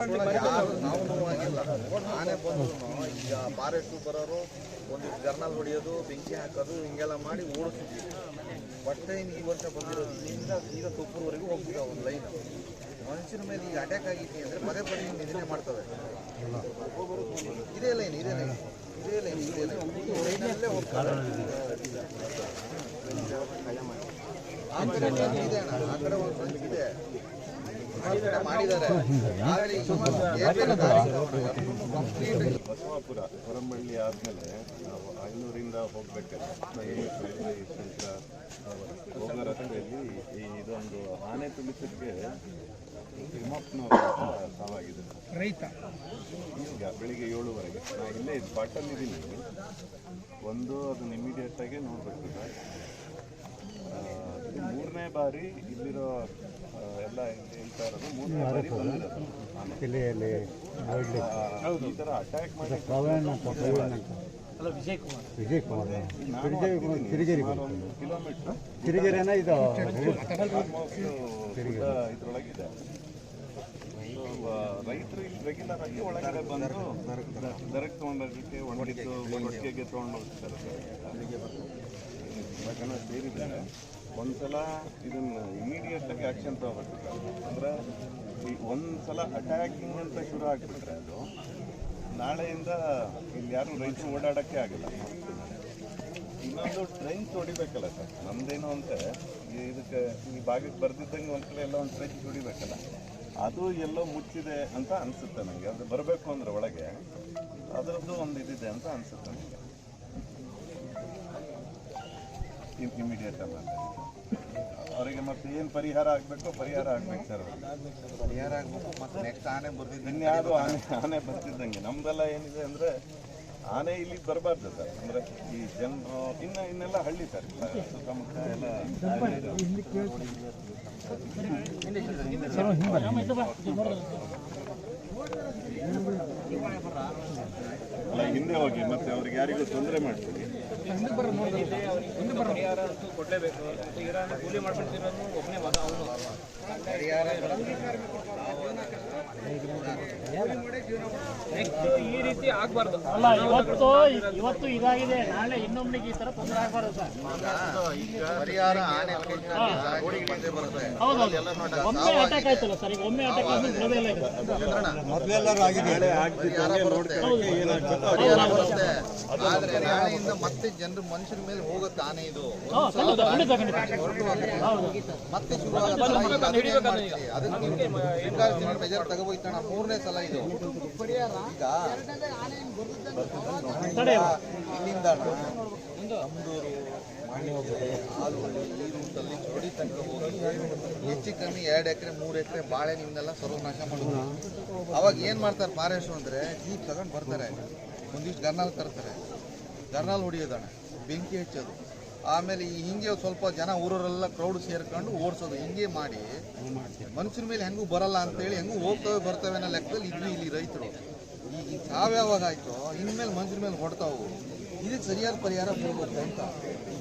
ನಾವು ನೋವಾಗಿಲ್ಲ ಆನೆ ಬಂದು ಈಗ ಫಾರೆಸ್ಟ್ ಬರೋರು ಒಂದಿಷ್ಟು ಜರ್ನಲ್ ಹೊಡಿಯೋದು ಬೆಂಕಿ ಹಾಕೋದು ಹಿಂಗೆಲ್ಲ ಮಾಡಿ ಓಡಿಸ್ತಿದ್ವಿ ಬಟ್ಟೆ ಟೈಮ್ ಈ ವರ್ಷ ಬಂದಿರೋದು ಇಲ್ಲಿಂದ ಸೀದಾ ತುಪ್ಪೂರ್ವರೆಗೂ ಹೋಗ್ತಿದ್ದ ಒಂದು ಲೈನ್ ಮನುಷ್ಯನ ಮೇಲೆ ಈಗ ಅಟ್ಯಾಕ್ ಆಗಿತ್ತು ಅಂದರೆ ಪದೇ ಪದೇ ಇದನ್ನೇ ಮಾಡ್ತವೆ ಇದೇ ಲೈನ್ ಇದೇ ಲೈನ್ ಇದೇ ಲೈನ್ ಇದೇ ಲೈನ್ ಲೈನಲ್ಲೇ ಹೋಗ್ತಾರೆ ಆ ಕಡೆ ಇದೆ ಅಣ್ಣ, ಆ ಕಡೆ ಒಂದು ಇದೆ. ಮಾಡಿದ್ದಾರೆ. ಬಸವಾಪುರ ಹೊರಮಳ್ಳಿ ಆದಮೇಲೆ ನಾವು ಐನೂರಿಂದ ಹೋಗ್ಬೇಕಾದ್ರೆ ರೈಲ್ವೆ ಶಂಕರ ಹೋಗೋ ರಸ್ತೆಯಲ್ಲಿ ಈ ಇದೊಂದು ಆನೆ ತುಳಿಸಕ್ಕೆ ತಿಮ್ಮಪ್ಪನವರು ಸಾವಾಗಿದೆ. ರೈತ. ಈಗ ಬೆಳಿಗ್ಗೆ ಏಳುವರೆಗೆ. ನಾ ಇಲ್ಲೇ ಬಾಟಲ್ ಇದ್ದೀನಿ ಒಂದು ಅದನ್ನ ಇಮಿಡಿಯೇಟ್ ಆಗಿ ನೋಡ್ಬೇಕು. ಇದು ಮೂರನೇ ಬಾರಿ ಇಲ್ಲಿರೋ ಹೇಳ್ತಾ ಇರೋದು. ಮೂರನೇ ಬಾರಿ ಬಂದಿರೋದು ಆನೆ. ಜಿಲ್ಲೆಯಲ್ಲಿ ಆ, ಈ ಥರ ಅಟ್ಯಾಕ್ ಮಾಡಿ ಅಂತ ವಿಜಯ್ ಕುಮಾರ್. ವಿಜಯ್ ಕುಮಾರ್. ತಿರುಗೇರಿ ಒಂದು ಕಿಲೋಮೀಟರ್ ತಿರುಗೇರಿನ ಇದು ಇದ್ರೊಳಗಿದೆ. ರೈತರು ಇಲ್ಲಿ ರೆಗ್ಯುಲರ್ ಆಗಿ ಒಳಗಡೆ ಬಂದು ದರಕ್ಕೆ ತೊಗೊಂಡೋಗಕ್ಕೆ ಒಣಗಿದ್ದು ಒಟ್ಟಿಗೆ ತೊಗೊಂಡು ಹೋಗ್ತಾರೆ ಅಲ್ಲಿಗೆ ಬರ್ತಾರೆ ಒಂದ್ಸಲ ಇದನ್ನ ಇಮಿಡಿಯೇಟ್ ಆಗಿ ಆಕ್ಷನ್ ತಗೋಬೇಕು ಅಂದ್ರೆ ಈ ಒಂದ್ಸಲ ಅಟ್ಯಾಕಿಂಗ್ ಅಂತ ಶುರು ಆಗ್ಬಿಟ್ರೆ ಅದು ನಾಳೆಯಿಂದ ಇಲ್ಲಿ ಯಾರು ರೈತರು ಓಡಾಡಕ್ಕೆ ಆಗಿಲ್ಲ. ಇನ್ನೊಂದು ಟ್ರೈನ್ ತೊಡಿಬೇಕಲ್ಲ ಸರ್. ನಮ್ದೇನು ಅಂತ ಇದಕ್ಕೆ ಈ ಭಾಗಕ್ಕೆ ಬರ್ದಿದ್ದಂಗೆ ಒಂದ್ ಕಡೆ ಎಲ್ಲ ಒಂದು ಟ್ರೈನ್ ತೊಡಿಬೇಕಲ್ಲ. ಅದು ಎಲ್ಲೋ ಮುಚ್ಚಿದೆ ಅಂತ ಅನ್ಸುತ್ತೆ ನನಗೆ ಅದು ಬರಬೇಕು ಅಂದ್ರೆ ಒಳಗೆ. ಅದರದ್ದು ಒಂದು ಇದಿದೆ ಅಂತ ಅನ್ಸುತ್ತೆ ನನಗೆ ಇಮಿಡಿಯೇಟ್ ಅಲ್ಲ ಅವರಿಗೆ ಮತ್ತೆ ಏನು ಪರಿಹಾರ ಆಗಬೇಕು ಪರಿಹಾರ ಆಗ್ಬೇಕು ಸರ್ ಪರಿಹಾರ ಆಗಬೇಕು ಮತ್ತೆ ನೆಕ್ಸ್ಟ್ ಆನೆ ಬರ್ತಿದ್ದಂಗೆ ಇನ್ಯಾವುದು ಆನೆ ಆನೆ ಬರ್ತಿದ್ದಂಗೆ ನಮ್ದೆಲ್ಲ ಏನಿದೆ ಅಂದ್ರೆ ಆನೆ ಇಲ್ಲಿ ಬರಬಾರ್ದು ಸರ್. ಅಂದ್ರೆ ಈ ಜನರು ಇನ್ನ ಇನ್ನೆಲ್ಲ ಹಳ್ಳಿ ಸರ್. ಸುತ್ತಮುತ್ತ ಎಲ್ಲ ಅಲ್ಲ ಹಿಂದೆ ಹೋಗಿ ಮತ್ತೆ ಅವ್ರಿಗೆ ಯಾರಿಗೂ ತೊಂದರೆ ಮಾಡ್ತೀವಿ ಪರಿಹಾರ ಅಂತೂ ಕೊಡಲೇಬೇಕು. ಇರಾನ ಕೂಲಿ ಮಾಡ್ಬಿಡ್ತಿರೋನು ಒಬ್ಬನೇ ಮಗ ಅವನು. ಪರಿಹಾರ ನೆಕ್ಸ್ಟ್ ಈ ರೀತಿ ಆಗ್ಬಾರ್ದು. ಅಲ್ಲ ಇವತ್ತು ಇವತ್ತು ಇದಾಗಿದೆ. ನಾಳೆ ಇನ್ನೊಬ್ನಿಗೆ ಈ ತರ ತೊಂದರೆ ಆಗ್ಬಾರ್ದು ಸರ್. ಪರಿಹಾರ ಆನೆ ರೋಡಿಗೆ ಬಂದೇ ಬರುತ್ತೆ. ಒಮ್ಮೆ ಅಟ್ಯಾಕ್ ಆಯ್ತಲ್ಲ ಸರ್? ಈಗ ಒಮ್ಮೆ ಅಟ್ಯಾಕ್ ಆದ್ಮೇಲೆ ಇದು. ಮೊದಲೆಲ್ಲರೂ ಆಗಿದೆ. ಆದ್ರೆ ನಾಳೆಯಿಂದ ಮತ್ತೆ ಜನರು ಮನುಷ್ಯರ ಮೇಲೆ ಹೋಗುತ್ತೆ ಆನೆ ಇದು. ಮತ್ತೆ ಶುರು ಆಗುತ್ತೆ? ಅದಕ್ಕೆ ಮೆಜರ್ ತಗೋಬೋಯ್ತಣ್ಣ. ಮೂರನೇ ಸಲ ಇದು. ಇಲ್ಲಿಂದ ರೂಟಲ್ಲಿ ಚೋಡಿ ತನಕ ಹೋಗಿ ಹೆಚ್ಚು ಕಮ್ಮಿ ಎರಡು ಎಕರೆ ಮೂರು ಎಕರೆ ಬಾಳೆ ನಿಮ್ದೆಲ್ಲ ಸರ್ವನಾಶ ಮಾಡೋದು ಅವಾಗ ಏನು ಮಾಡ್ತಾರೆ ಫಾರೆಸ್ಟ್ ಅಂದರೆ ಜೀಪ್ ತಗೊಂಡು ಬರ್ತಾರೆ ಒಂದಿಷ್ಟು ಗರ್ನಾಲ್ ತರ್ತಾರೆ ಗರ್ನಾಲ್ ಹೊಡಿಯೋದಣ್ಣ ಬೆಂಕಿ ಹಚ್ಚೋದು ಆಮೇಲೆ ಈ ಹಿಂಗೆ ಸ್ವಲ್ಪ ಜನ ಊರವರೆಲ್ಲ ಕ್ರೌಡ್ ಸೇರ್ಕೊಂಡು ಓಡಿಸೋದು, ಹಿಂಗೆ ಮಾಡಿ. ಮನುಷ್ಯರ ಮೇಲೆ ಹೆಂಗೂ ಬರಲ್ಲ ಅಂತೇಳಿ ಹೆಂಗೂ ಹೋಗ್ತವೆ ಬರ್ತವೆ ಅನ್ನೋ ಲೆಕ್ಕದಲ್ಲಿ ಇದ್ವಿ ಇಲ್ಲಿ ರೈತರು. ಈಗ ಈ ಸಾವ್ಯಾವಾಗ ಆಯ್ತು, ಇನ್ಮೇಲೆ ಮನುಷ್ಯರ ಮೇಲೆ ಹೊಡ್ತಾವು. ಇದಕ್ಕೆ ಸರಿಯಾದ ಪರಿಹಾರ ಕೊಡ್ಬೇಕು ಅಂತ.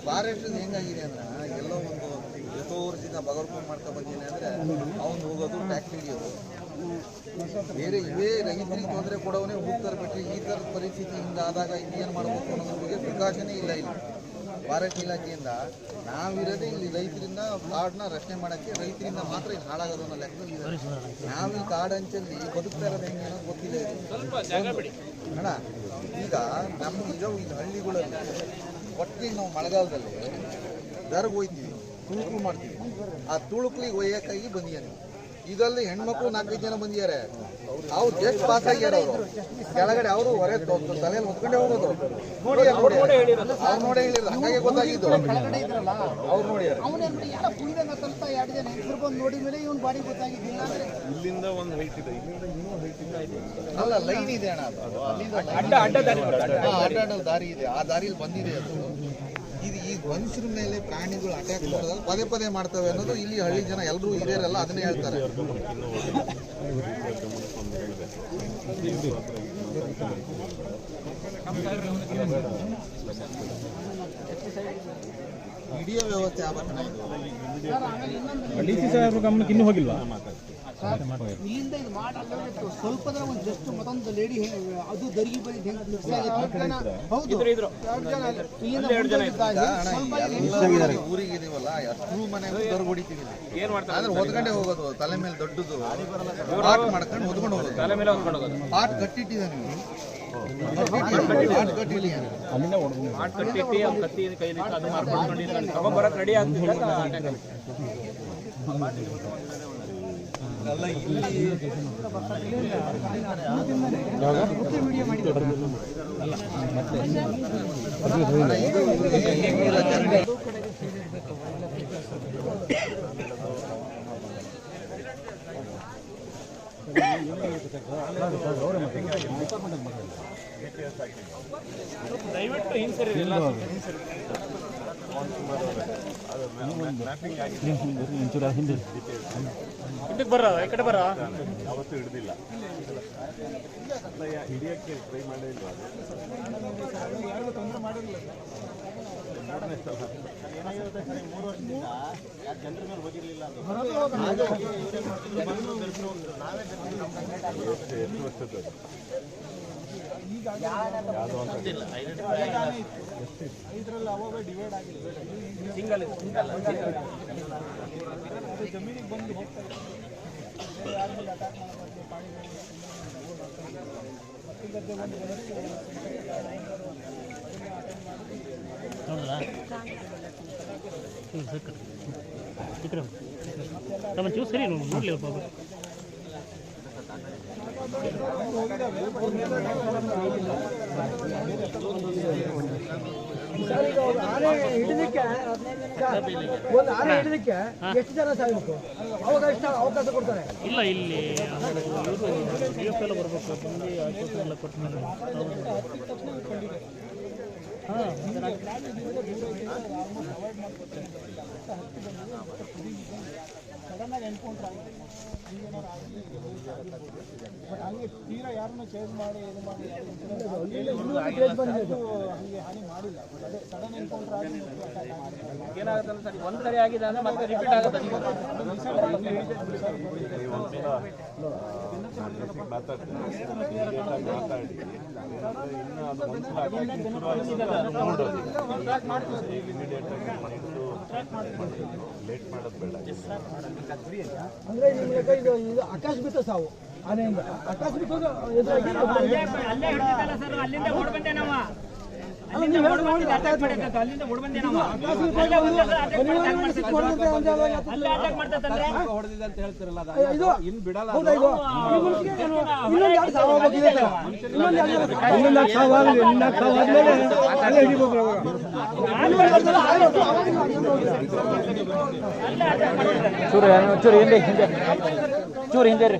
ಭಾರತದ ಹೆಂಗಾಗಿದೆ ಅಂದ್ರೆ, ಎಲ್ಲೋ ಒಂದು ವರ್ಷದಿಂದ ಬಗರ್ಕೊಂಡು ಮಾಡ್ತಾ ಬಂದಿದೆ ಅಂದರೆ, ಅವ್ನು ಹೋಗೋದು ಟ್ಯಾಕ್ಸಿ ಹಿಡಿಯೋದು ಬೇರೆ ಇವೇ ರೈತರಿಗೆ ತೊಂದರೆ ಕೊಡೋವನೇ ಹೋಗ್ತಾರೆ ಬಿಟ್ಟರೆ ಈ ಥರದ ಪರಿಸ್ಥಿತಿ ಹಿಂಗೆ ಆದಾಗ ಇನ್ನೇನು ಮಾಡಬೇಕು ಅನ್ನೋದ್ರ ಬಗ್ಗೆ ಪ್ರಕಾಶನೇ ಇಲ್ಲ ಇಲ್ಲಿ. ಫಾರೆಸ್ಟ್ ಇಲಾಖೆಯಿಂದ ನಾವಿರೋದೇ ಇಲ್ಲಿ ರೈತರಿಂದ ಕಾಡನ್ನ ರಕ್ಷಣೆ ಮಾಡೋಕ್ಕೆ ರೈತರಿಂದ ಮಾತ್ರ ಇಲ್ಲಿ ಹಾಳಾಗೋದು ಅನ್ನೋ ಲೆಕ್ಕದಲ್ಲಿ ನಾವು ಈ ಕಾಡಂಚಲ್ಲಿ ಬದುಕ್ತಾ ಇರೋದು ಹೆಂಗೆ ಅನ್ನೋದು ಗೊತ್ತಿಲ್ಲ ಇದು. ಅಣ್ಣ ಈಗ ನಮ್ಮ ಇರೋ ಈ ಹಳ್ಳಿಗಳಲ್ಲಿ ಒಟ್ಟಿಗೆ ನಾವು ಮಳೆಗಾಲದಲ್ಲಿ ದರ್ಗ್ ಹೋಯ್ತೀವಿ ತುಳುಕು ಮಾಡ್ತೀವಿ. ಆ ತುಳುಕ್ಲಿಗೆ ಒಯ್ಯಕ್ಕಾಗಿ ಬಂದಿಯಾನೆ ಇದರಲ್ಲಿ ಹೆಣ್ಮಕ್ಳು ನಾಲ್ಕೈದು ಜನ ಬಂದಿದ್ದಾರೆ ಅವ್ರು ಜಸ್ಟ್ ಪಾಸ್ ಆಗ್ಯಾರ ಅವರು. ಕೆಳಗಡೆ ಅವರು ಹೊರೆ ತಲೆಯಲ್ಲಿ ಹೊತ್ಕೊಂಡೇ ಹೋಗೋದು. ನೋಡಿ ಅವ್ರು ನೋಡಿ ಅವ್ರು ನೋಡೇ ಹೇಳಿದ್ರು ಹಾಗೆ ಗೊತ್ತಾಗಿದ್ದು. ಅವ್ರು ನೋಡಿ ಇಲ್ಲಿಂದ ಒಂದು ಹೈಟ್ ಇದೆ. ಇಲ್ಲಿಂದ ಇನ್ನೂ ಹೈಟ್ ಇದೆ. ಅಲ್ಲ ಲೈನ್ ಇದೆ ಅಣ್ಣ ಅಲ್ಲಿಂದ ಅಡ್ಡ ಅಡ್ಡ ದಾರಿ. ಹಾ, ದಾರಿ ಇದೆ. ಆ ದಾರಿಯಲ್ಲಿ ಬಂದಿದೆ ಅದು. ಇದು ಈ ಮನುಷ್ಯರ ಮೇಲೆ ಪ್ರಾಣಿಗಳು ಅಟ್ಯಾಕ್ ಮಾಡಿದಾಗ ಪದೇ ಪದೇ ಮಾಡ್ತವೆ ಅನ್ನೋದು ಇಲ್ಲಿ ಹಳ್ಳಿ ಜನ ಎಲ್ಲರೂ ಹಿರಿಯರೆಲ್ಲ ಅದನ್ನೇ ಹೇಳ್ತಾರೆ. ವ್ಯವಸ್ಥೆ ಇದು ಡಿ ಸಿ ಸಾಹೇಬ್ರ ಗಮನಕ್ಕೆ ಇನ್ನೂ ಹೋಗಿಲ್ವಾ? ಇಲ್ಲಿಂದ ಇದು ಒಂದು ಜಸ್ಟ್ ಮತ್ತೊಂದು ಲೇಡಿ ಅದು ದರಿಗೆ ಹೌದು. ಊರಿಗೆ ಇದೀವಲ್ಲ? ಅಷ್ಟು ಮನೆ ಹೊಡಿತೀವಿ ಏನ್ ಮಾಡ್ತಾರೆ? ಅಂದ್ರೆ ಹೊದ್ಕೊಂಡೆ ಹೋಗೋದು ತಲೆ ಮೇಲೆ ದೊಡ್ಡದು. ಪಾಟ್ ಮಾಡ್ಕೊಂಡು ಹೊದ್ಕೊಂಡು ಹೋಗೋದು. ತಲೆ ಮೇಲೆ ಹೊದ್ಕೊಂಡು ಹೋಗೋದು. ನೀವು? ಕಟ್ಟಿಟ್ಟು ಅವ್ನು ಕತ್ತಿ ಕೈಲಿ ಅದು ಮಾಡ್ಕೊಂಡು ತಗೊಂಬರಕ್ ರೆಡಿ ಆಗುತ್ತೆ. ದಯವಿಟ್ಟು ಹಿಂಸರಿ ಎಲ್ಲ ಇದಕ್ಕೆ ಬರ, ಈ ಕಡೆ ಬರ ಯಾವತ್ತೂ ಹಿಡಿದಿಲ್ಲ ಹಿಡಿಯೋಕ್ಕೆ ಟ್ರೈ ಮಾಡೇ ಇಲ್ವಾ ಅದು? ಎಷ್ಟು ಎಷ್ಟು ವರ್ಷದ್ದು ಅದು? ಯಾವ್ದು ಅಂತ ಸಿಂಗಲ್ ಸಿಂಗಲ್ ನಮ್ಮ ಚೂಸ್ ಸರಿ ನೋಡ್ಲಿ ಬಾಬು ಆನೆ ಹಿಡಿದಕ್ಕೆ ಒಂದು ಆನೆ ಹಿಡಿದಕ್ಕೆ ಎಷ್ಟು ಜನ ಸಾಯ್ಬೇಕು ಅವಾಗ ಎಷ್ಟು ಅವಕಾಶ ಕೊಡ್ತಾರೆ ಇಲ್ಲ ಇಲ್ಲಿ ಹಾಂ ಏನಾಗುತ್ತೆ ಎನ್ಕೌಂಟರ್ ಒಂದ್ ಆಗಿದೆ ಅಂದ್ರೆ ಹಂಗೆ ತೀರಾ ಯಾರನ್ನು ಚೇಂಜ್ ಮಾಡಿ ಇದು ಮಾಡಿ ಹಂಗೆ ಹಾನಿ ಮಾಡಿಲ್ಲ ಇನ್ನು ಅದು ಒಂದ್ಸಲ attacking ಶುರು ಆಯ್ತು ಅಂದ್ರೆ ಅದು ಮೂಡೋದು ಈಗ ಇಮಿಡಿಯೇಟ್ ಆಗಿ ಲೇಟ್ ಮಾಡೋದು ಅಂದ್ರೆ ಮತ್ತೆ ರಿಪೀಟ್ ಆಗುತ್ತೆ ಓಡ್ ನಾವು ಅಟ್ಯಾಕ್ ಮಾಡ್ತಂದ್ರೆ ಇದು ಇನ್ನೊಂದು ಎರಡು ಸಾವು. ಆಗೋಗಿದೆ ಸರ್. ಇನ್ನೊಂದು ಚೂರು ಚೂರು ಹಿಂದೆ ಹಿಂದೆ. ಚೂರು ಹಿಂದೆ ರೀ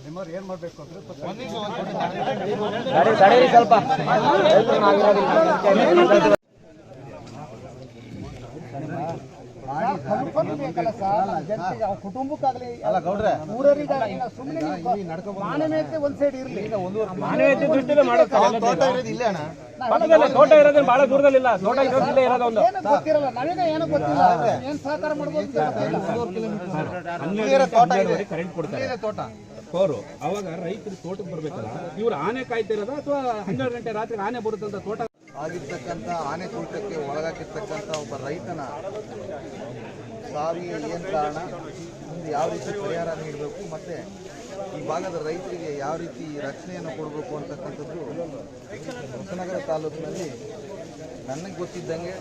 ನಿಮ್ಮವ್ರು ಏನ್ ಮಾಡ್ಬೇಕು ಅಂದ್ರೆ ಸ್ವಲ್ಪ ಕುಟುಂಬಕ್ಕಾಗಲಿ ಅಲ್ಲ ಗೌಡ್ರೆ ಊರರಿಗಾಗಲಿ ಸುಮ್ಮನೆ ಮಾನ ಮೇಲೆ ಒಂದ್ ಸೈಡ್ ಇರಲಿ ಮಾನವೀಯತೆ ದೃಷ್ಟಿಯಿಂದ ಮಾಡೋದು ತೋಟ ಇರೋದು. ಇಲ್ಲೇ ಅಣ್ಣ ಪಕ್ಕದಲ್ಲೇ ತೋಟ ಇರೋದೇನು ಬಹಳ ದೂರದಲ್ಲಿಲ್ಲ ತೋಟ ಇರೋದು ಇಲ್ಲೇ ಇರೋದು ಒಂದು ಏನು ಗೊತ್ತಿರಲ್ಲ ನನಗೆ ಏನು ಗೊತ್ತಿಲ್ಲ ಏನ್ ಸಹಕಾರ ಮಾಡ್ಬೋದು. ತೋಟ ಇದೆ. ಕರೆಂಟ್ ಕೊಡ್ತಾರೆ. ತೋಟ. ಅವರು ಅವಾಗ ರೈತರು ತೋಟಕ್ಕೆ ಬರ್ಬೇಕಲ್ಲ, ಇವ್ರು ಆನೆ ಕಾಯ್ತಿರೋದ ಅಥವಾ ಹನ್ನೆರಡು ಗಂಟೆ ರಾತ್ರಿ ಆನೆ ಬರುತ್ತಂತ ತೋಟ? ಆಗಿರ್ತಕ್ಕಂಥ ಆನೆ ತೋಟಕ್ಕೆ ಒಳಗಾಗಿರ್ತಕ್ಕಂಥ ಒಬ್ಬ ರೈತನ ಸಾವಿಗೆ ಏನ್ ಕಾರಣ? ಯಾವ ರೀತಿ ಪರಿಹಾರ ನೀಡಬೇಕು? ಮತ್ತು ಈ ಭಾಗದ ರೈತರಿಗೆ ಯಾವ ರೀತಿ ರಕ್ಷಣೆಯನ್ನು ಕೊಡಬೇಕು ಅಂತಕ್ಕಂಥದ್ದು ಹೊಸನಗರ ತಾಲೂಕಿನಲ್ಲಿ ನನಗೆ ಗೊತ್ತಿದ್ದಂಗೆ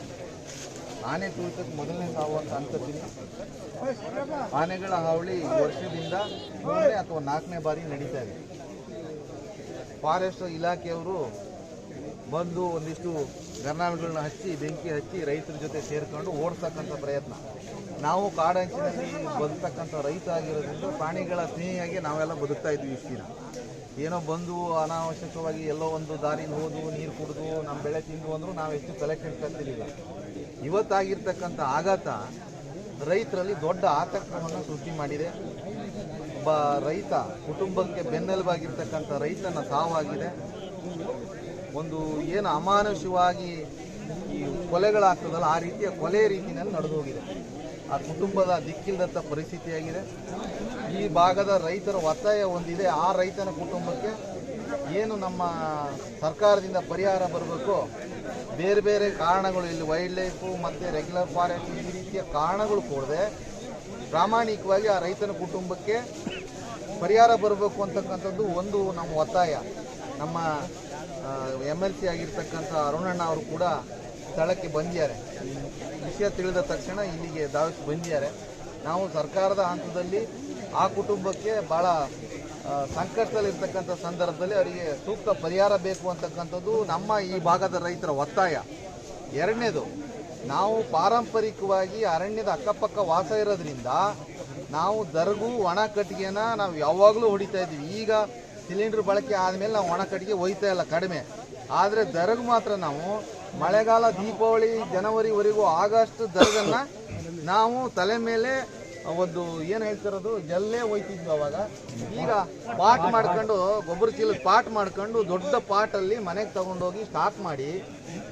ಆನೆ ತುಳಿತಕ್ಕೆ ಮೊದಲನೇ ಸಾವು ಅಂತ ಅನ್ಕೋತೀನಿ ಆನೆಗಳ ಹಾವಳಿ ವರ್ಷದಿಂದ ಮೂರನೇ ಅಥವಾ ನಾಲ್ಕನೇ ಬಾರಿ ನಡೀತಾ ಇದೆ. ಫಾರೆಸ್ಟ್ ಇಲಾಖೆಯವರು ಬಂದು ಒಂದಿಷ್ಟು ಗರ್ನಾಲ್ಗಳನ್ನ ಹಚ್ಚಿ, ಬೆಂಕಿ ಹಚ್ಚಿ ರೈತರ ಜೊತೆ ಸೇರ್ಕೊಂಡು ಓಡಿಸ್ತಕ್ಕಂಥ ಪ್ರಯತ್ನ. ನಾವು ಕಾಡಂಚಿನಲ್ಲಿ ಬದುಕ್ತಕ್ಕಂಥ ರೈತ ಆಗಿರೋದ್ರಿಂದ ಪ್ರಾಣಿಗಳ ಸ್ನೇಹಿಯಾಗಿ ನಾವೆಲ್ಲ ಬದುಕ್ತಾ ಇದ್ವಿ ಇಷ್ಟು ದಿನ. ಏನೋ ಬಂದು ಅನಾವಶ್ಯಕವಾಗಿ ಎಲ್ಲೋ ಒಂದು ದಾರಿಲಿ ಹೋದು, ನೀರು ಕುಡಿದು ನಮ್ಮ ಬೆಳೆ ತಿಂದು ಅಂದರೂ ನಾವು ಹೆಚ್ಚು ತಲೆ ಕಲ್ತಿರಲಿಲ್ಲ ಇವತ್ತಾಗಿರ್ತಕ್ಕಂಥ ಆಘಾತ ರೈತರಲ್ಲಿ ದೊಡ್ಡ ಆತಂಕವನ್ನು ಸೃಷ್ಟಿ ಮಾಡಿದೆ. ಒಬ್ಬ ರೈತ ಕುಟುಂಬಕ್ಕೆ ಬೆನ್ನೆಲುಬಾಗಿರ್ತಕ್ಕಂಥ ರೈತನ ಸಾವಾಗಿದೆ. ಒಂದು ಏನು ಅಮಾನುಷವಾಗಿ ಈ ಕೊಲೆಗಳಾಗ್ತದಲ್ಲ, ಆ ರೀತಿಯ ಕೊಲೆ ರೀತಿಯಲ್ಲಿ ನಡೆದು ಹೋಗಿದೆ ಆ ಕುಟುಂಬದ ದಿಕ್ಕಿಲ್ಲದಂಥ ಪರಿಸ್ಥಿತಿಯಾಗಿದೆ. ಈ ಭಾಗದ ರೈತರ ಒತ್ತಾಯ ಒಂದಿದೆ. ಆ ರೈತನ ಕುಟುಂಬಕ್ಕೆ ಏನು ನಮ್ಮ ಸರ್ಕಾರದಿಂದ ಪರಿಹಾರ ಬರಬೇಕು? ಬೇರೆ ಬೇರೆ ಕಾರಣಗಳು ಇಲ್ಲಿ ವೈಲ್ಡ್ ಲೈಫು ಮತ್ತು ರೆಗ್ಯುಲರ್ ಫಾರೆಸ್ಟ್ ಈ ರೀತಿಯ ಕಾರಣಗಳು ಕೊಡದೆ ಪ್ರಾಮಾಣಿಕವಾಗಿ ಆ ರೈತನ ಕುಟುಂಬಕ್ಕೆ ಪರಿಹಾರ ಬರಬೇಕು ಅಂತಕ್ಕಂಥದ್ದು ಒಂದು ನಮ್ಮ ಒತ್ತಾಯ. ನಮ್ಮ ಎಂ ಎಲ್ ಸಿ ಆಗಿರ್ತಕ್ಕಂಥ ಅರುಣಣ್ಣ ಅವರು ಕೂಡ ಸ್ಥಳಕ್ಕೆ ಬಂದಿದ್ದಾರೆ. ವಿಷಯ ತಿಳಿದ ತಕ್ಷಣ ಇಲ್ಲಿಗೆ ಧಾವಿಸಿ ಬಂದಿದ್ದಾರೆ. ನಾವು ಸರ್ಕಾರದ ಹಂತದಲ್ಲಿ ಆ ಕುಟುಂಬಕ್ಕೆ ಭಾಳ ಸಂಕಷ್ಟದಲ್ಲಿ ಸಂಕಷ್ಟದಲ್ಲಿರ್ತಕ್ಕಂಥ ಸಂದರ್ಭದಲ್ಲಿ ಅವರಿಗೆ ಸೂಕ್ತ ಪರಿಹಾರ ಬೇಕು ಅಂತಕ್ಕಂಥದ್ದು ನಮ್ಮ ಈ ಭಾಗದ ರೈತರ ಒತ್ತಾಯ. ಎರಡನೇದು, ನಾವು ಪಾರಂಪರಿಕವಾಗಿ ಅರಣ್ಯದ ಅಕ್ಕಪಕ್ಕ ವಾಸ ಇರೋದ್ರಿಂದ ನಾವು ದರ್ಗು ಒಣ ಕಟ್ಟಿಗೆನ ನಾವು ಯಾವಾಗಲೂ ಹೊಡಿತಾ ಇದ್ದೀವಿ. ಈಗ ಸಿಲಿಂಡರ್ ಬಳಕೆ ಆದಮೇಲೆ ನಾವು ಒಣ ಕಟ್ಟಿಗೆ ಒಯ್ತಾ ಇಲ್ಲ ಕಡಿಮೆ. ಆದರೆ ದರ್ಗು ಮಾತ್ರ ನಾವು ಮಳೆಗಾಲ, ದೀಪಾವಳಿ, ಜನವರಿವರೆಗೂ ಆಗಸ್ಟ್ ದರ್ಗನ್ನು ನಾವು ತಲೆ ಮೇಲೆ ಒಂದು ಏನು ಹೇಳ್ತಿರೋದು ಜಲ್ಲೇ ಹೋಯ್ತಿದ್ವಿ ಅವಾಗ. ಈಗ ಪಾಟ್ ಮಾಡ್ಕೊಂಡು, ಗೊಬ್ಬರ ಚೀಲ ಪಾಟ್ ಮಾಡ್ಕೊಂಡು ದೊಡ್ಡ ಪಾಟಲ್ಲಿ ಮನೆಗೆ ತಗೊಂಡೋಗಿ ಸ್ಟಾಕ್ ಮಾಡಿ,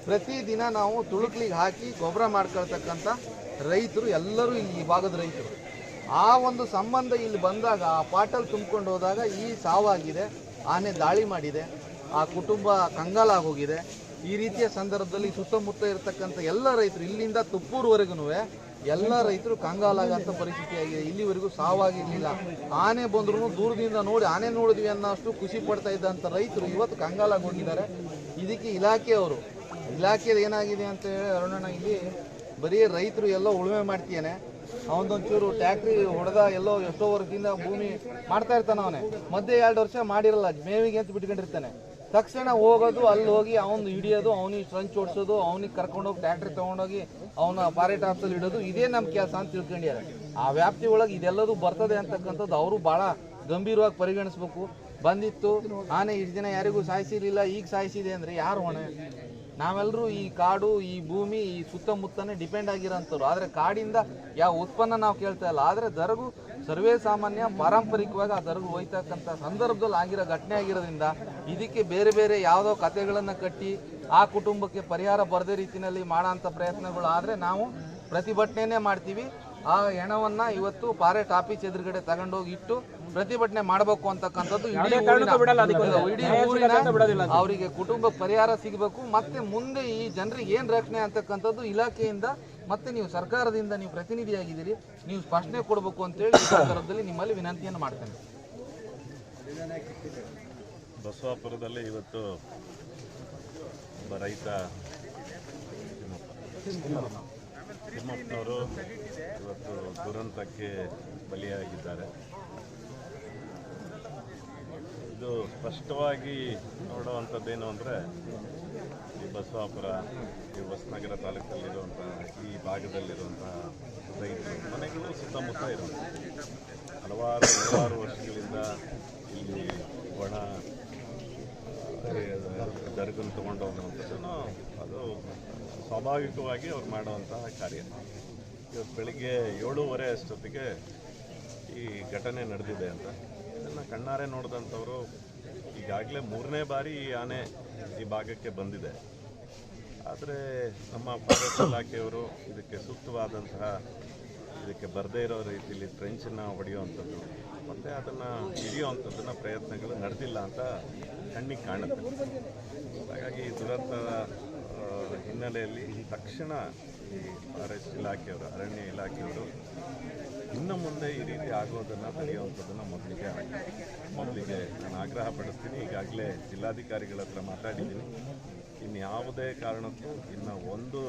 ಪ್ರತಿದಿನ ನಾವು ತುಳುಕ್ಲಿಗೆ ಹಾಕಿ ಗೊಬ್ಬರ ಮಾಡ್ಕೊಳ್ತಕ್ಕಂಥ ರೈತರು ಎಲ್ಲರೂ ಇಲ್ಲಿ ಈ ಭಾಗದ ರೈತರು. ಆ ಒಂದು ಸಂಬಂಧ ಇಲ್ಲಿ ಬಂದಾಗ, ಆ ಪಾಟಲ್ಲಿ ತುಂಬಿಕೊಂಡು ಹೋದಾಗ ಈ ಸಾವಾಗಿದೆ, ಆನೆ ದಾಳಿ ಮಾಡಿದೆ, ಆ ಕುಟುಂಬ ಕಂಗಾಲಾಗೋಗಿದೆ ಈ ರೀತಿಯ ಸಂದರ್ಭದಲ್ಲಿ ಸುತ್ತಮುತ್ತ ಇರತಕ್ಕಂಥ ಎಲ್ಲ ರೈತರು ಇಲ್ಲಿಂದ ತುಪ್ಪೂರ್ವರೆಗೂ ಎಲ್ಲ ರೈತರು ಕಂಗಾಲಾಗಂತ ಪರಿಸ್ಥಿತಿ ಆಗಿದೆ. ಇಲ್ಲಿವರೆಗೂ ಸಾವಾಗಿರ್ಲಿಲ್ಲ. ಆನೆ ಬಂದ್ರು ದೂರದಿಂದ ನೋಡಿ ಆನೆ ನೋಡಿದ್ವಿ ಅನ್ನೋಷ್ಟು ಖುಷಿ ಪಡ್ತಾ ಇದ್ದಂಥ ರೈತರು ಇವತ್ತು ಕಂಗಾಲಾಗಿ ಹೋಗಿದ್ದಾರೆ ಇದಕ್ಕೆ ಇಲಾಖೆಯವರು, ಇಲಾಖೆಯಲ್ಲಿ ಏನಾಗಿದೆ ಅಂತ ಹೇಳಿ ಅರುಣಣ್ಣ, ಇಲ್ಲಿ ಬರೀ ರೈತರು ಎಲ್ಲೋ ಉಳುಮೆ ಮಾಡ್ತೀಯಾನೆ. ಅವನದೊಂಚೂರು ಟ್ಯಾಕ್ಟ್ರಿ ಹೊಡೆದ ಎಲ್ಲೋ ಎಷ್ಟೋ ವರ್ಷದಿಂದ ಭೂಮಿ ಮಾಡ್ತಾ ಇರ್ತಾನೆ ಅವನೇ. ಮಧ್ಯೆ ಎರಡು ವರ್ಷ ಮಾಡಿರಲ್ಲ, ಮೇವಿಗೆ ಅಂತ ಬಿಟ್ಕೊಂಡಿರ್ತಾನೆ. ತಕ್ಷಣ ಹೋಗೋದು, ಅಲ್ಲಿ ಹೋಗಿ ಅವನು ಹಿಡಿಯೋದು, ಅವನಿಗೆ ಸಂಚ್ ಓಡಿಸೋದು, ಅವನಿಗೆ ಕರ್ಕೊಂಡೋಗಿ ಟ್ಯಾಕ್ಟ್ರಿ ತೊಗೊಂಡೋಗಿ ಅವನ ಪಾರೇಟ್ ಆಫ್ಸಲ್ಲಿ ಇಡೋದು, ಇದೇ ನಮ್ಮ ಕೆಲಸ ಅಂತ ತಿಳ್ಕೊಂಡಿದ್ದಾರೆ. ಆ ವ್ಯಾಪ್ತಿ ಒಳಗೆ ಇದೆಲ್ಲದೂ ಬರ್ತದೆ ಅಂತಕ್ಕಂಥದ್ದು ಅವರು ಭಾಳ ಗಂಭೀರವಾಗಿ ಪರಿಗಣಿಸ್ಬೇಕು. ಬಂದಿತ್ತು, ಆನೆ ಇಷ್ಟು ದಿನ ಯಾರಿಗೂ ಸಾಯಿಸಿರ್ಲಿಲ್ಲ, ಈಗ ಸಾಯಿಸಿದೆ ಅಂದರೆ ಯಾರು ಹೊಣೆ? ನಾವೆಲ್ಲರೂ ಈ ಕಾಡು, ಈ ಭೂಮಿ, ಈ ಸುತ್ತಮುತ್ತನೇ ಡಿಪೆಂಡ್ ಆಗಿರೋಂಥವ್ರು. ಆದರೆ ಕಾಡಿಂದ ಯಾವ ಉತ್ಪನ್ನ ನಾವು ಕೇಳ್ತಾ ಇಲ್ಲ. ಆದರೆ ದರಗು ಸರ್ವೇ ಸಾಮಾನ್ಯ ಪಾರಂಪರಿಕವಾಗಿ ಆ ದರ್ಗ ಹೋಯ್ತಕ್ಕಂಥ ಸಂದರ್ಭದಲ್ಲಿ ಆಗಿರೋ ಘಟನೆ ಆಗಿರೋದ್ರಿಂದ ಇದಕ್ಕೆ ಬೇರೆ ಬೇರೆ ಯಾವುದೋ ಕಥೆಗಳನ್ನು ಕಟ್ಟಿ ಆ ಕುಟುಂಬಕ್ಕೆ ಪರಿಹಾರ ಬರದೇ ರೀತಿಯಲ್ಲಿ ಮಾಡೋಂಥ ಪ್ರಯತ್ನಗಳು ಆದರೆ ನಾವು ಪ್ರತಿಭಟನೆಯೇ ಮಾಡ್ತೀವಿ. ಆ ಹೆಣವನ್ನ ಇವತ್ತು ಪಾರೇಟ್ ಆಫೀಸ್ ಎದುರುಗಡೆ ತಗೊಂಡೋಗಿ ಇಟ್ಟು ಪ್ರತಿಭಟನೆ ಮಾಡಬೇಕು ಅಂತಕ್ಕಂಥದ್ದು ಇಡೀ ಊರಿನ- ಅವರಿಗೆ ಕುಟುಂಬ ಪರಿಹಾರ ಸಿಗಬೇಕು. ಮತ್ತೆ ಮುಂದೆ ಈ ಜನರಿಗೆ ಏನು ರಕ್ಷಣೆ ಅಂತಕ್ಕಂಥದ್ದು ಇಲಾಖೆಯಿಂದ ಮತ್ತೆ ನೀವು ಸರ್ಕಾರದಿಂದ ನೀವು ಪ್ರತಿನಿಧಿಯಾಗಿದ್ದೀರಿ. ನೀವು ಸ್ಪಷ್ಟನೆ ಕೊಡಬೇಕು ಅಂತೇಳಿ ಈ ಸಂದರ್ಭದಲ್ಲಿ ನಿಮ್ಮಲ್ಲಿ ವಿನಂತಿಯನ್ನು ಮಾಡ್ತೇನೆ. ಬಸವಾಪುರದಲ್ಲಿ ಇವತ್ತು ಒಬ್ಬ ರೈತ ತಿಮ್ಮಪ್ಪನವರು ಇವತ್ತು ದುರಂತಕ್ಕೆ ಬಲಿಯಾಗಿದ್ದಾರೆ. ಇದು ಸ್ಪಷ್ಟವಾಗಿ ನೋಡುವಂಥದ್ದೇನು ಅಂದರೆ ಈ ಬಸವಾಪುರ, ಈ ಹೊಸನಗರ ತಾಲೂಕಲ್ಲಿರುವಂಥ ಈ ಭಾಗದಲ್ಲಿರುವಂಥ ರೈತರು, ಮನೆಗಳು ಸುತ್ತಮುತ್ತ ಇರುವಂಥ ಹಲವಾರು ಹಲವಾರು ವರ್ಷಗಳಿಂದ ಇಲ್ಲಿ ಒಣ ದರ್ಗನ್ನು ತೊಗೊಂಡು ಹೋಗುವಂಥದ್ದನ್ನು ಅದು ಸ್ವಾಭಾವಿಕವಾಗಿ ಅವ್ರು ಮಾಡುವಂತಹ ಕಾರ್ಯ. ಇವತ್ತು ಬೆಳಿಗ್ಗೆ ಏಳೂವರೆ ಅಷ್ಟೊತ್ತಿಗೆ ಈ ಘಟನೆ ನಡೆದಿದೆ ಅಂತ. ಇದನ್ನು ಕಣ್ಣಾರೆ ನೋಡಿದಂಥವರು ಈಗಾಗಲೇ ಮೂರನೇ ಬಾರಿ ಈ ಆನೆ ಈ ಭಾಗಕ್ಕೆ ಬಂದಿದೆ. ಆದರೆ ನಮ್ಮ ಫಾರೆಸ್ಟ್ ಇಲಾಖೆಯವರು ಇದಕ್ಕೆ ಸೂಕ್ತವಾದಂತಹ ಇದಕ್ಕೆ ಬರದೇ ಇರೋ ರೀತಿಯಲ್ಲಿ ಟ್ರೆಂಚನ್ನು ಹೊಡೆಯುವಂಥದ್ದು ಮತ್ತು ಅದನ್ನು ಹಿಡಿಯುವಂಥದ್ದನ್ನು ಪ್ರಯತ್ನಗಳು ನಡೆದಿಲ್ಲ ಅಂತ ಕಣ್ಣಿಗೆ ಕಾಣುತ್ತೆ. ಹಾಗಾಗಿ ಆ, ಹಿನ್ನೆಲೆಯಲ್ಲಿ ತಕ್ಷಣ ಈ ಫಾರೆಸ್ಟ್ ಇಲಾಖೆಯವರು, ಅರಣ್ಯ ಇಲಾಖೆಯವರು ಇನ್ನು ಮುಂದೆ ಈ ರೀತಿ ಆಗೋದನ್ನು ತಡೆಯುವಂಥದ್ದನ್ನು ಮೊದಲಿಗೆ ಮೊದಲಿಗೆ ನಾನು ಆಗ್ರಹ ಪಡಿಸ್ತೀನಿ ಈಗಾಗಲೇ ಜಿಲ್ಲಾಧಿಕಾರಿಗಳ ಹತ್ರ ಮಾತಾಡಿದ್ದೀನಿ. ಇನ್ಯಾವುದೇ ಕಾರಣಕ್ಕೂ ಇನ್ನು ಒಂದು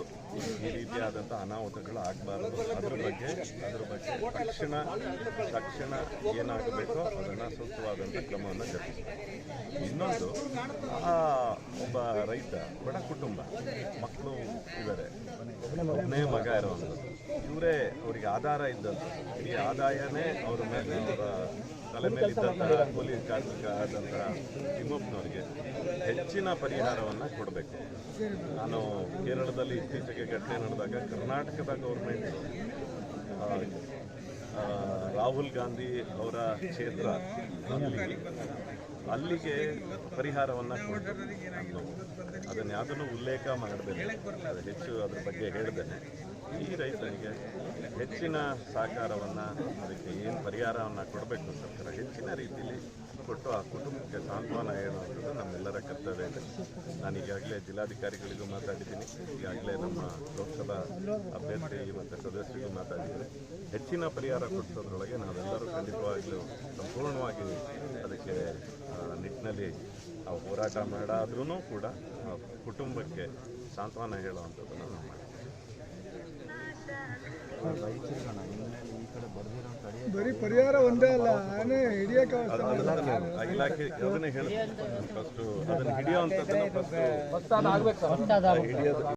ಈ ರೀತಿಯಾದಂಥ ಅನಾಹುತಗಳು ಆಗಬಾರ್ದು. ಅದ್ರ ಬಗ್ಗೆ ಅದ್ರ ಬಗ್ಗೆ ತಕ್ಷಣ ತಕ್ಷಣ ಏನಾಗಬೇಕೋ ಅದನ್ನು ಸೂಕ್ತವಾದಂಥ ಕ್ರಮವನ್ನು ಜರುಗಿಸಬೇಕು. ಇನ್ನೊಂದು, ಆ ಒಬ್ಬ ರೈತ, ಬಡ ಕುಟುಂಬ, ಮಕ್ಕಳು ಇದ್ದಾರೆ. ಒಬ್ಬನೇ ಮಗ ಇರೋವಂಥದ್ದು. ಇವರೇ ಅವರಿಗೆ ಆಧಾರ ಇದ್ದದ್ದು. ಈ ಆದಾಯನೇ ಅವ್ರ ಮೇಲೆ ಅವರ ತಲೆ ಮೇಲೆ ಇದ್ದಂತಹ ಪೊಲೀಸ್ ಕಾರ್ಮಿಕ ಆದಂತಹ ತಿಮ್ಮಪ್ಪನವರಿಗೆ ಹೆಚ್ಚಿನ ಪರಿಹಾರವನ್ನು ಕೊಡಬೇಕು. ನಾನು ಕೇರಳದಲ್ಲಿ ಇತ್ತೀಚೆಗೆ ಘಟನೆ ನಡೆದಾಗ ಕರ್ನಾಟಕದ ಗೌರ್ಮೆಂಟ್ ರಾಹುಲ್ ಗಾಂಧಿ ಅವರ ಕ್ಷೇತ್ರ ಅಲ್ಲಿ, ಅಲ್ಲಿಗೆ ಪರಿಹಾರವನ್ನು ಕೊಡಬೇಕು. ನಾನು ಅದನ್ನು ಯಾವುದನ್ನು ಉಲ್ಲೇಖ ಮಾಡಬೇಕು ಅದು ಹೆಚ್ಚು ಅದ್ರ ಬಗ್ಗೆ ಹೇಳ್ದೇನೆ. ಈ ರೈತರಿಗೆ ಹೆಚ್ಚಿನ ಸಹಕಾರವನ್ನು, ಅದಕ್ಕೆ ಏನು ಪರಿಹಾರವನ್ನು ಕೊಡಬೇಕು ಸರ್ಕಾರ ಹೆಚ್ಚಿನ ರೀತಿಯಲ್ಲಿ ಕೊಟ್ಟು ಆ ಕುಟುಂಬಕ್ಕೆ ಸಾಂತ್ವನ ಹೇಳುವಂಥದ್ದು ನಮ್ಮೆಲ್ಲರ ಕರ್ತವ್ಯ ಇದೆ. ನಾನು ಈಗಾಗಲೇ ಜಿಲ್ಲಾಧಿಕಾರಿಗಳಿಗೂ ಮಾತಾಡಿದ್ದೀನಿ. ಈಗಾಗಲೇ ನಮ್ಮ ಲೋಕಸಭಾ ಅಭ್ಯರ್ಥಿ, ಮತ್ತು ಸದಸ್ಯರಿಗೂ ಮಾತಾಡಿದ್ದೀನಿ. ಹೆಚ್ಚಿನ ಪರಿಹಾರ ಕೊಡಿಸೋದ್ರೊಳಗೆ ನಾವೆಲ್ಲರೂ ಖಂಡಿತವಾಗಲೂ ಸಂಪೂರ್ಣವಾಗಿ ಅದಕ್ಕೆ ನಿಟ್ಟಿನಲ್ಲಿ ಹೋರಾಟ ಮಾಡಾದ್ರೂ ಕೂಡ ಕುಟುಂಬಕ್ಕೆ ಸಾಂತ್ವನ ಹೇಳುವಂಥದ್ದನ್ನು ನಾವು ಮಾಡ್ತೀವಿ. ಬರೀ ಪರಿಹಾರ ಒಂದೇ ಅಲ್ಲ ಆನೆ ಹಿಡಿಯಕ್ಕೆ ಇಲಾಖೆ ಅದನ್ನೇ ಹೇಳ್ತೀನಿ ಫಸ್ಟು ಅದನ್ನು ಹಿಡಿಯುವಂಥದ್ದನ್ನು ಫಸ್ಟು ಹಿಡಿಯೋದು